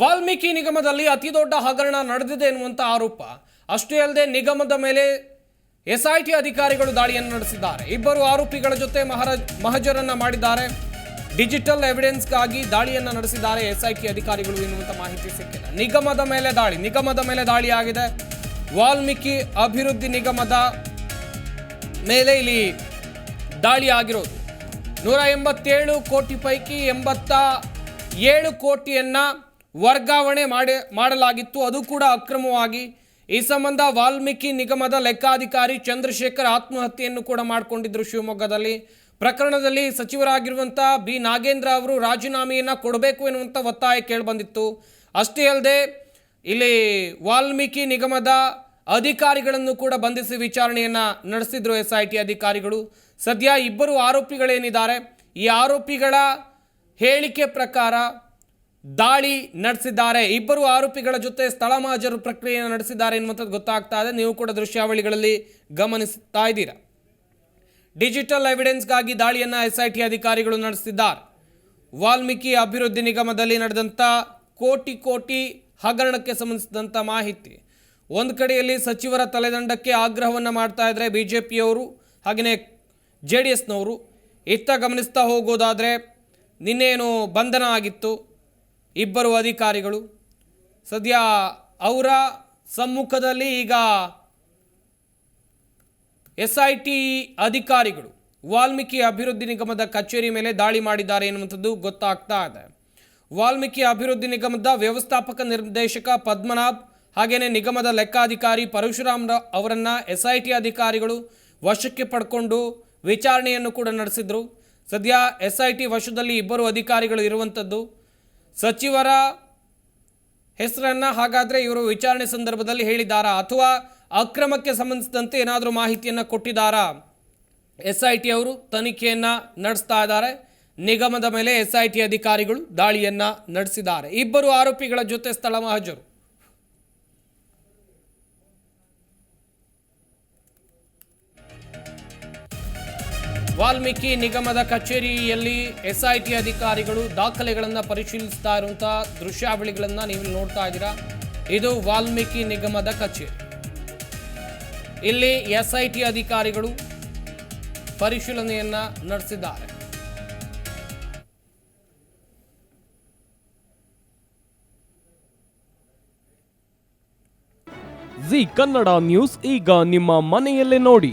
ವಾಲ್ಮೀಕಿ ನಿಗಮದಲ್ಲಿ ಅತಿ ದೊಡ್ಡ ಹಗರಣ ನಡೆದಿದೆ ಎನ್ನುವಂಥ ಆರೋಪ. ಅಷ್ಟೇ ಅಲ್ಲದೆ ನಿಗಮದ ಮೇಲೆ ಎಸ್ಐಟಿ ಅಧಿಕಾರಿಗಳು ದಾಳಿಯನ್ನು ನಡೆಸಿದ್ದಾರೆ. ಇಬ್ಬರು ಆರೋಪಿಗಳ ಜೊತೆ ಮಹಾರಾಜ್ ಮಹಜರನ್ನ ಮಾಡಿದ್ದಾರೆ. ಡಿಜಿಟಲ್ ಎವಿಡೆನ್ಸ್ಗಾಗಿ ದಾಳಿಯನ್ನು ನಡೆಸಿದ್ದಾರೆ ಎಸ್ಐಟಿ ಅಧಿಕಾರಿಗಳು ಎನ್ನುವಂಥ ಮಾಹಿತಿ ಸಿಕ್ಕಿದೆ. ನಿಗಮದ ಮೇಲೆ ದಾಳಿ, ನಿಗಮದ ಮೇಲೆ ದಾಳಿ ಆಗಿದೆ. ವಾಲ್ಮೀಕಿ ಅಭಿವೃದ್ಧಿ ನಿಗಮದ ಮೇಲೆ ಇಲ್ಲಿ ದಾಳಿ ಆಗಿರೋದು. ನೂರ ಎಂಬತ್ತೇಳು ಕೋಟಿ ಪೈಕಿ ಎಂಬತ್ತ ಏಳು ಕೋಟಿಯನ್ನ ವರ್ಗಾವಣೆ ಮಾಡಿ, ಮಾಡಲಾಗಿತ್ತು. ಅದು ಕೂಡ ಅಕ್ರಮವಾಗಿ. ಈ ಸಂಬಂಧ ವಾಲ್ಮೀಕಿ ನಿಗಮದ ಲೆಕ್ಕಾಧಿಕಾರಿ ಚಂದ್ರಶೇಖರ್ ಆತ್ಮಹತ್ಯೆಯನ್ನು ಕೂಡ ಮಾಡಿಕೊಂಡಿದ್ದರು ಶಿವಮೊಗ್ಗದಲ್ಲಿ. ಪ್ರಕರಣದಲ್ಲಿ ಸಚಿವರಾಗಿರುವಂಥ ಬಿ. ನಾಗೇಂದ್ರ ಅವರು ರಾಜೀನಾಮೆಯನ್ನು ಕೊಡಬೇಕು ಎನ್ನುವಂಥ ಒತ್ತಾಯ ಕೇಳಿಬಂದಿತ್ತು. ಅಷ್ಟೇ ಅಲ್ಲದೆ, ಇಲ್ಲಿ ವಾಲ್ಮೀಕಿ ನಿಗಮದ ಅಧಿಕಾರಿಗಳನ್ನು ಕೂಡ ಬಂಧಿಸಿ ವಿಚಾರಣೆಯನ್ನ ನಡೆಸಿದ್ರು ಎಸ್ ಐ ಟಿ ಅಧಿಕಾರಿಗಳು. ಸದ್ಯ ಇಬ್ಬರು ಆರೋಪಿಗಳೇನಿದ್ದಾರೆ. ಈ ಆರೋಪಿಗಳ ಹೇಳಿಕೆ ಪ್ರಕಾರ ದಾಳಿ ನಡೆಸಿದ್ದಾರೆ. ಇಬ್ಬರು ಆರೋಪಿಗಳ ಜೊತೆ ಸ್ಥಳ ಮಾಜರು ಪ್ರಕ್ರಿಯೆಯನ್ನು ನಡೆಸಿದ್ದಾರೆ ಎನ್ನುವಂಥದ್ದು ಗೊತ್ತಾಗ್ತಾ ಇದೆ. ನೀವು ಕೂಡ ದೃಶ್ಯಾವಳಿಗಳಲ್ಲಿ ಗಮನಿಸ್ತಾ ಇದ್ದೀರಾ. ಡಿಜಿಟಲ್ ಎವಿಡೆನ್ಸ್ಗಾಗಿ ದಾಳಿಯನ್ನು ಎಸ್ ಐ ಟಿ ಅಧಿಕಾರಿಗಳು ನಡೆಸಿದ್ದಾರೆ. ವಾಲ್ಮೀಕಿ ಅಭಿವೃದ್ಧಿ ನಿಗಮದಲ್ಲಿ ನಡೆದಂಥ ಕೋಟಿ ಕೋಟಿ ಹಗರಣಕ್ಕೆ ಸಂಬಂಧಿಸಿದಂಥ ಮಾಹಿತಿ. ಒಂದು ಕಡೆಯಲ್ಲಿ ಸಚಿವರ ತಲೆದಂಡಕ್ಕೆ ಆಗ್ರಹವನ್ನು ಮಾಡ್ತಾ ಇದ್ದರೆ ಬಿ ಜೆ ಪಿಯವರು ಹಾಗೆಯೇ ಜೆ ಡಿ ಎಸ್ನವರು. ಇತ್ತ ಗಮನಿಸ್ತಾ ಹೋಗೋದಾದರೆ ನಿನ್ನೇನು ಬಂಧನ ಆಗಿತ್ತು. ಇಬ್ಬರು ಅಧಿಕಾರಿಗಳು. ಸದ್ಯ ಅವರ ಸಮ್ಮುಖದಲ್ಲಿ ಈಗ ಎಸ್ ಐ ಟಿ ಅಧಿಕಾರಿಗಳು ವಾಲ್ಮೀಕಿ ಅಭಿವೃದ್ಧಿ ನಿಗಮದ ಕಚೇರಿ ಮೇಲೆ ದಾಳಿ ಮಾಡಿದ್ದಾರೆ ಎನ್ನುವಂಥದ್ದು ಗೊತ್ತಾಗ್ತಾ ಇದೆ. ವಾಲ್ಮೀಕಿ ಅಭಿವೃದ್ಧಿ ನಿಗಮದ ವ್ಯವಸ್ಥಾಪಕ ನಿರ್ದೇಶಕ ಪದ್ಮನಾಭ್ ಹಾಗೆಯೇ ನಿಗಮದ ಲೆಕ್ಕಾಧಿಕಾರಿ ಪರಶುರಾಮ್ ಅವರನ್ನು ಎಸ್ ಐ ಟಿ ಅಧಿಕಾರಿಗಳು ವಶಕ್ಕೆ ಪಡ್ಕೊಂಡು ವಿಚಾರಣೆಯನ್ನು ಕೂಡ ನಡೆಸಿದರು. ಸದ್ಯ ಎಸ್ ಐ ಟಿ ವಶದಲ್ಲಿ ಇಬ್ಬರು ಅಧಿಕಾರಿಗಳು ಇರುವಂಥದ್ದು ಸಚಿವರ ಹೆಸರನ್ನು ಹಾಗಾದ್ರೆ ಇವರು ವಿಚಾರಣೆ ಸಂದರ್ಭದಲ್ಲಿ ಹೇಳಿದ್ದಾರಾ ಅಥವಾ ಅಕ್ರಮಕ್ಕೆ ಸಂಬಂಧಿಸಿದಂತೆ ಏನಾದರೂ ಮಾಹಿತಿಯನ್ನು ಕೊಟ್ಟಿದ್ದಾರಾ? ಎಸ್ ಐ ಟಿ ಅವರು ತನಿಖೆಯನ್ನ ನಡೆಸ್ತಾ ಇದ್ದಾರೆ. ನಿಗಮದ ಮೇಲೆ ಎಸ್ ಐ ಟಿ ಅಧಿಕಾರಿಗಳು ದಾಳಿಯನ್ನ ನಡೆಸಿದ್ದಾರೆ. ಇಬ್ಬರು ಆರೋಪಿಗಳ ಜೊತೆ ಸ್ಥಳ ಮಹಜರು. ವಾಲ್ಮೀಕಿ ನಿಗಮದ ಕಚೇರಿಯಲ್ಲಿ ಎಸ್ಐಟಿ ಅಧಿಕಾರಿಗಳು ದಾಖಲೆಗಳನ್ನು ಪರಿಶೀಲಿಸ್ತಾ ಇರುವಂತಹ ದೃಶ್ಯಾವಳಿಗಳನ್ನು ನೀವು ನೋಡ್ತಾ ಇದ್ದೀರಾ? ಇದು ವಾಲ್ಮೀಕಿ ನಿಗಮದ ಕಚೇರಿ. ಇಲ್ಲಿ ಎಸ್ಐಟಿ ಅಧಿಕಾರಿಗಳು ಪರಿಶೀಲನೆಯನ್ನ ನಡೆಸಿದ್ದಾರೆ. ಜಿ ಕನ್ನಡ ನ್ಯೂಸ್ ಈಗ ನಿಮ್ಮ ಮನೆಯಲ್ಲೇ ನೋಡಿ.